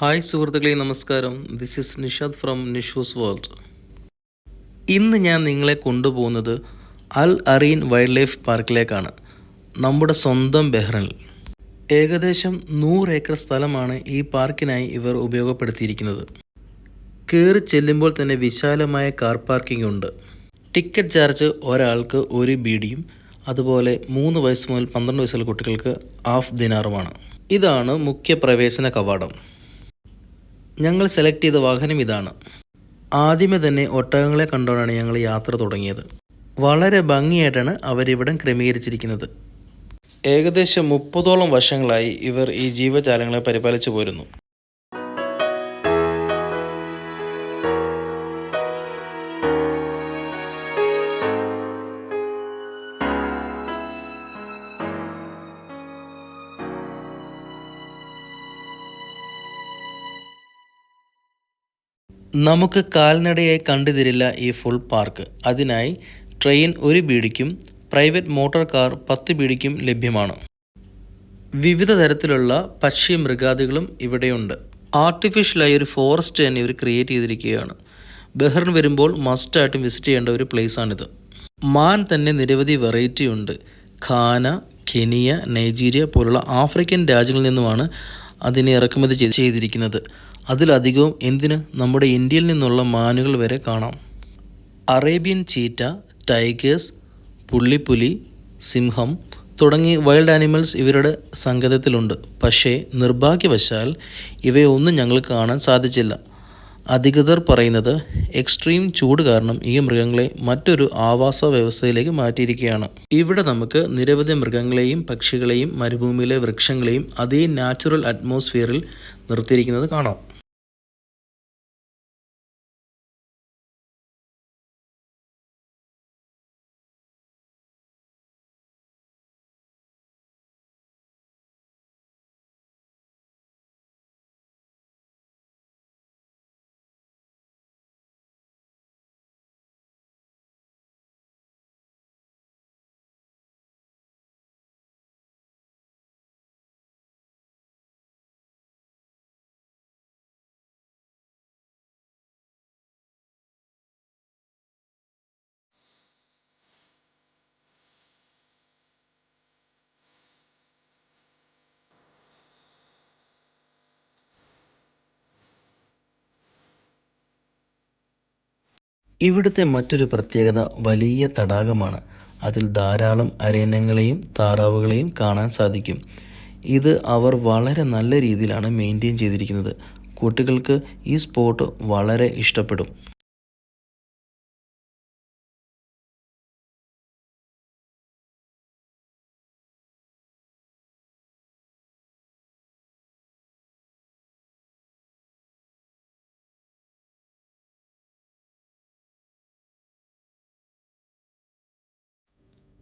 Hi സുഹൃത്തുക്കളെ നമസ്കാരം. This is Nishad from Nishu's world ഇന്ന് ഞാൻ നിങ്ങളെ കൊണ്ടുപോകുന്നത് അൽ അറീൻ വൈൽഡ് ലൈഫ് പാർക്കിലേക്കാണ് നമ്മുടെ സ്വന്തം ബെഹ്റനിൽ ഏകദേശം നൂറ് ഏക്കർ സ്ഥലമാണ് ഈ പാർക്കിനായി ഇവർ ഉപയോഗപ്പെടുത്തിയിരിക്കുന്നത്. കയറി ചെല്ലുമ്പോൾ തന്നെ വിശാലമായ കാർ പാർക്കിംഗ് ഉണ്ട്. ടിക്കറ്റ് ചാർജ് ഒരാൾക്ക് ഒരു ബീഡിയും അതുപോലെ മൂന്ന് വയസ്സ് മുതൽ പന്ത്രണ്ട് വയസ്സുള്ള കുട്ടികൾക്ക് ഹാഫ് ദിനാറുമാണ്. ഇതാണ് മുഖ്യ പ്രവേശന കവാടം. ഞങ്ങൾ സെലക്ട് ചെയ്ത വാഹനം ഇതാണ്. ആദ്യമേ തന്നെ ഒട്ടകങ്ങളെ കണ്ടുകൊണ്ടാണ് ഞങ്ങൾ യാത്ര തുടങ്ങിയത്. വളരെ ഭംഗിയായിട്ടാണ് അവരിവിടം ക്രമീകരിച്ചിരിക്കുന്നത്. ഏകദേശം മുപ്പതോളം വർഷങ്ങളായി ഇവർ ഈ ജീവജാലങ്ങളെ പരിപാലിച്ചു പോരുന്നു. നമുക്ക് കാൽനടയായി കണ്ടുതരില്ല ഈ ഫുൾ പാർക്ക്. അതിനായി ട്രെയിൻ ഒരു ബീഡിക്കും പ്രൈവറ്റ് മോട്ടോർ കാർ പത്ത് ബീഡിക്കും ലഭ്യമാണ്. വിവിധ തരത്തിലുള്ള പക്ഷി മൃഗാദികളും ഇവിടെയുണ്ട്. ആർട്ടിഫിഷ്യലായി ഒരു ഫോറസ്റ്റ് തന്നെ ഇവർ ക്രിയേറ്റ് ചെയ്തിരിക്കുകയാണ്. ബെഹ്റിൻ വരുമ്പോൾ മസ്റ്റായിട്ടും വിസിറ്റ് ചെയ്യേണ്ട ഒരു പ്ലേസാണിത്. മാൻ തന്നെ നിരവധി വെറൈറ്റി ഉണ്ട്. ഖാന കെനിയ നൈജീരിയ പോലുള്ള ആഫ്രിക്കൻ രാജ്യങ്ങളിൽ നിന്നുമാണ് അതിനെ ഇറക്കുമതി ചെയ്ത് ചെയ്തിരിക്കുന്നത്. അതിലധികവും എന്തിന്? നമ്മുടെ ഇന്ത്യയിൽ നിന്നുള്ള മാനുകൾ വരെ കാണാം. അറേബ്യൻ ചീറ്റ ടൈഗേഴ്സ് പുള്ളിപ്പുലി സിംഹം തുടങ്ങി വൈൽഡ് ആനിമൽസ് ഇവരുടെ സങ്കേതത്തിലുണ്ട് പക്ഷേ നിർഭാഗ്യവശാൽ ഇവയൊന്നും ഞങ്ങൾക്ക് കാണാൻ സാധിച്ചില്ല. അധികൃതർ പറയുന്നത് എക്സ്ട്രീം ചൂട് കാരണം ഈ മൃഗങ്ങളെ മറ്റൊരു ആവാസ വ്യവസ്ഥയിലേക്ക് മാറ്റിയിരിക്കുകയാണ്. ഇവിടെ നമുക്ക് നിരവധി മൃഗങ്ങളെയും പക്ഷികളെയും മരുഭൂമിയിലെ വൃക്ഷങ്ങളെയും അതേ നാച്ചുറൽ അറ്റ്മോസ്ഫിയറിൽ നിർത്തിയിരിക്കുന്നത് കാണാം. ഇവിടുത്തെ മറ്റൊരു പ്രത്യേകത വലിയ തടാകമാണ്. അതിൽ ധാരാളം അരയന്നങ്ങളെയും താറാവുകളെയും കാണാൻ സാധിക്കും. ഇത് അവർ വളരെ നല്ല രീതിയിലാണ് മെയിന്റെയിൻ ചെയ്തിരിക്കുന്നത്. കുട്ടികൾക്ക് ഈ സ്പോട്ട് വളരെ ഇഷ്ടപ്പെടും.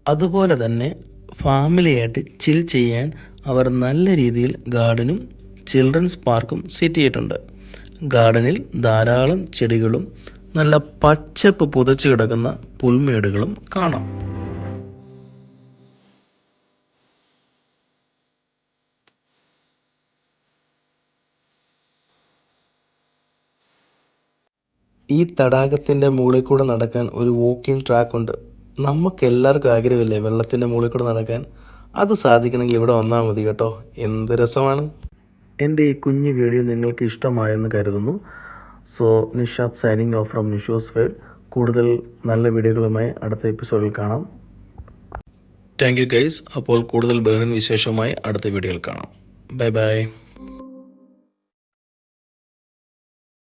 അതുപോലെ തന്നെ ഫാമിലിയായിട്ട് ചിൽ ചെയ്യാൻ അവർ നല്ല രീതിയിൽ ഗാർഡനും ചിൽഡ്രൻസ് പാർക്കും സെറ്റ് ചെയ്തിട്ടുണ്ട്. ഗാർഡനിൽ ധാരാളം ചെടികളും നല്ല പച്ചപ്പ് പുതച്ചു കിടക്കുന്ന പുൽമേടുകളും കാണാം. ഈ തടാകത്തിന്റെ മുകളിൽ കൂടെ നടക്കാൻ ഒരു വാക്കിംഗ് ട്രാക്ക് ഉണ്ട്. നമുക്ക് എല്ലാവർക്കും ആഗ്രഹമില്ലേ വെള്ളത്തിന്റെ മുകളിൽ കൂടെ നടക്കാൻ? അത് സാധിക്കണമെങ്കിൽ ഇവിടെ വന്നാൽ മതി കേട്ടോ. എന്ത് രസമാണ്. എന്റെ ഈ കുഞ്ഞു വീഡിയോ നിങ്ങൾക്ക് ഇഷ്ടമായെന്ന് കരുതുന്നു. So Nishad signing off from Nisho's world കൂടുതൽ നല്ല വീഡിയോകളുമായി അടുത്ത എപ്പിസോഡിൽ കാണാം. താങ്ക് യു ഗൈസ് അപ്പോൾ കൂടുതൽ ബഹ്റിൻ വിശേഷമായി അടുത്ത വീഡിയോയിൽ കാണാം. Bye bye